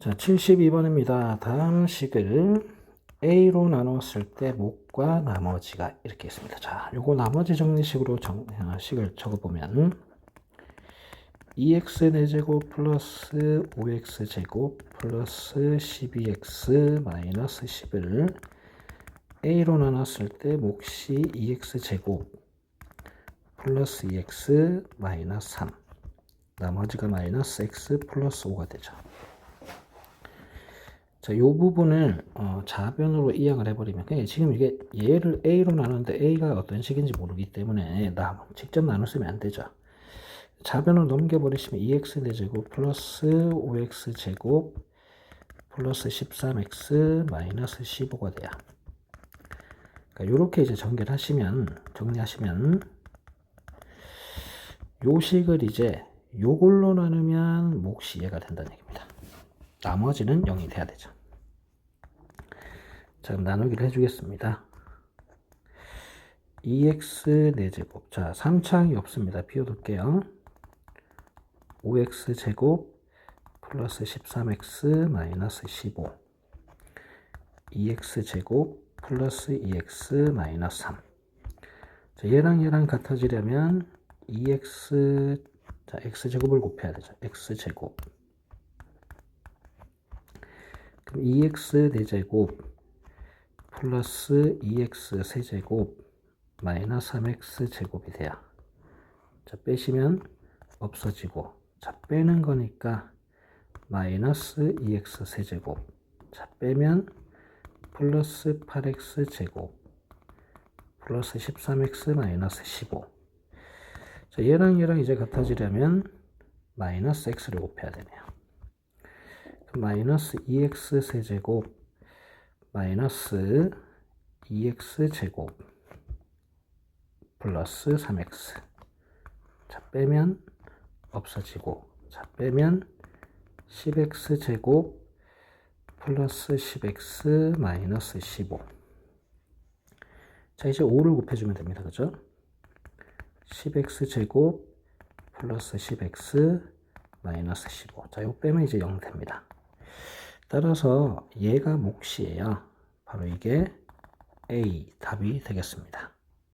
자, 72번입니다. 다음 식을 A로 나눴을 때 목과 나머지가 이렇게 있습니다. 자, 요거 나머지 정리식으로 정, 어, 식을 적어보면 2x 4제곱 플러스 5x 제곱 플러스 12x 마이너스 10을 A로 나눴을 때 몫이 2x 제곱 플러스 2x 마이너스 3 나머지가 마이너스 x 플러스 5가 되죠. 자, 요 부분을 어, 자변으로 이항을 해버리면 그냥 지금 이게 얘를 a로 나누는데 a가 어떤 식인지 모르기 때문에 나 직접 나누시면 안 되죠. 자변으로 넘겨버리시면 2x 4제곱 플러스 5x 제곱 플러스 13x 마이너스 15가 돼요. 그러니까 요렇게 이제 전개하시면 정리하시면 요 식을 이제 요걸로 나누면 몫이 얘가 된다는 얘기입니다. 나머지는 0이 돼야 되죠. 자, 나누기를 해주겠습니다. 2x 4제곱. 자, 3창이 없습니다. 비워둘게요. 5x 제곱 플러스 13x 마이너스 15. 2x 제곱 플러스 2x 마이너스 3. 자, 얘랑 얘랑 같아지려면 2x 자, x제곱을 곱해야 되죠. x제곱. 그럼 2x 4제곱 플러스 2x 세제곱 마이너스 3x 제곱이 돼요. 자, 빼시면 없어지고 자, 빼는 거니까 마이너스 2x 세제곱 자, 빼면 플러스 8x 제곱 플러스 13x 마이너스 15 자, 얘랑 얘랑 이제 같아지려면 마이너스 x를 곱해야 되네요. 마이너스 2x 세제곱 마이너스 2x 제곱 플러스 3x 자 빼면 없어지고 자 빼면 10x 제곱 플러스 10x 마이너스 15 자, 이제 5를 곱해주면 됩니다. 그죠? 10x 제곱 플러스 10x 마이너스 15. 자, 이거 빼면 이제 0 됩니다. 따라서 얘가 몫이에요. 바로 이게 A 답이 되겠습니다.